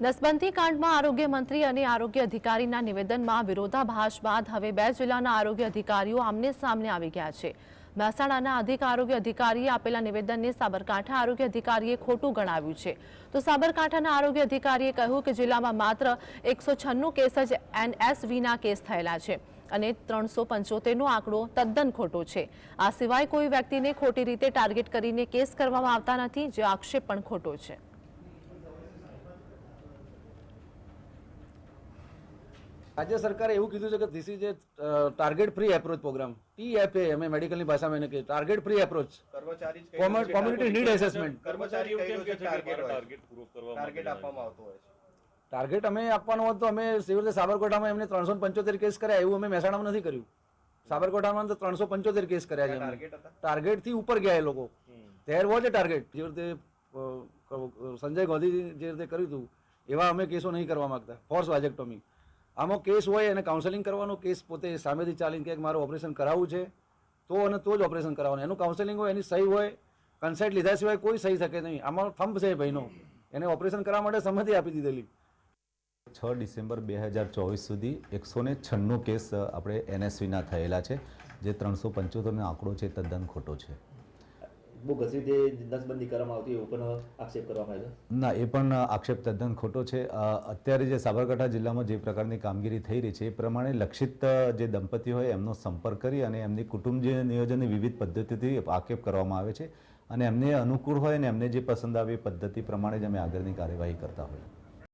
નસબંધી કાંડમાં આરોગ્ય મંત્રી અને આરોગ્ય અધિકારીના નિવેદનમાં વિરોધાભાસ બાદ હવે બે જિલ્લાના આરોગ્ય અધિકારીઓ આમને સામને આવી ગયા છે. મહેસાણાના અધિક આરોગ્ય અધિકારીએ આપેલા નિવેદનને સાબરકાંઠા આરોગ્ય અધિકારીએ ખોટું ગણાવ્યું છે. તો સાબરકાંઠાના આરોગ્ય અધિકારીએ કહ્યું કે જિલ્લામાં માત્ર એકસો છન્નું કેસ જ એનએસવીના કેસ થયેલા છે અને ત્રણસો પંચોતેરનો આંકડો તદ્દન ખોટો છે. આ સિવાય કોઈ વ્યક્તિને ખોટી રીતે ટાર્ગેટ કરીને કેસ કરવામાં આવતા નથી, જે આક્ષેપ પણ ખોટો છે. રાજ્ય સરકારે એવું કીધું છે કે this is a target free approach programme TFA અમે મેડિકલની ભાષામાં એને કહીએ target free approach community need assessment target target પૂરો કરવા ટાર્ગેટ આપવામાં આવતો હોય છે. ટાર્ગેટ અમે આપવાનું હોત તો અમે સિવિલ રીતે સાબરકાંઠામાં એમને ત્રણસો પંચોતેર કેસ કર્યા એવું અમે મહેસાણામાં નથી કર્યું. સાબરકોટામાં તો ત્રણસો પંચોતેર કેસ કર્યા છે ટાર્ગેટથી ઉપર ગયા એ લોકો. ધેર વોઝ એ ટાર્ગેટ જે રીતે સંજય ગાંધી જે રીતે કર્યું હતું એવા અમે કેસો નહીં કરવા માંગતા. Force vasectomy. આમાં કેસ હોય અને કાઉન્સેલિંગ કરવાનો કેસ પોતે સામેથી ચાલીને કે મારું ઓપરેશન કરાવવું છે, તો અને તો જ ઓપરેશન કરાવવાનું. એનું કાઉન્સેલિંગ હોય, એની સહી હોય કન્સલ્ટ લીધા સિવાય કોઈ સહી શકે નહીં. આમાં થંભ છે ભાઈનો. એને ઓપરેશન કરવા માટે સંમતિ આપી દીધેલી. છ ડિસેમ્બર બે હજાર ચોવીસ સુધી એકસો ને છન્નું કેસ આપણે એનએસવીના થયેલા છે, જે ત્રણસો પંચોતેરનો આંકડો છે, તદ્દન ખોટો છે. બહુ ઘસી રીતે નસબંધી કરવામાં આવતી એવું પણ આક્ષેપ કરવામાં આવ્યો ના, એ પણ આક્ષેપ તદ્દન ખોટો છે. અત્યારે જે સાબરકાંઠા જિલ્લામાં જે પ્રકારની કામગીરી થઈ રહી છે, એ પ્રમાણે લક્ષિત જે દંપતી હોય એમનો સંપર્ક કરી અને એમની કુટુંબ નિયોજનની વિવિધ પદ્ધતિથી આક્ષેપ કરવામાં આવે છે અને એમને અનુકૂળ હોય અને એમને જે પસંદ આવે એ પદ્ધતિ પ્રમાણે જ અમે આગળની કાર્યવાહી કરતા હોઈએ.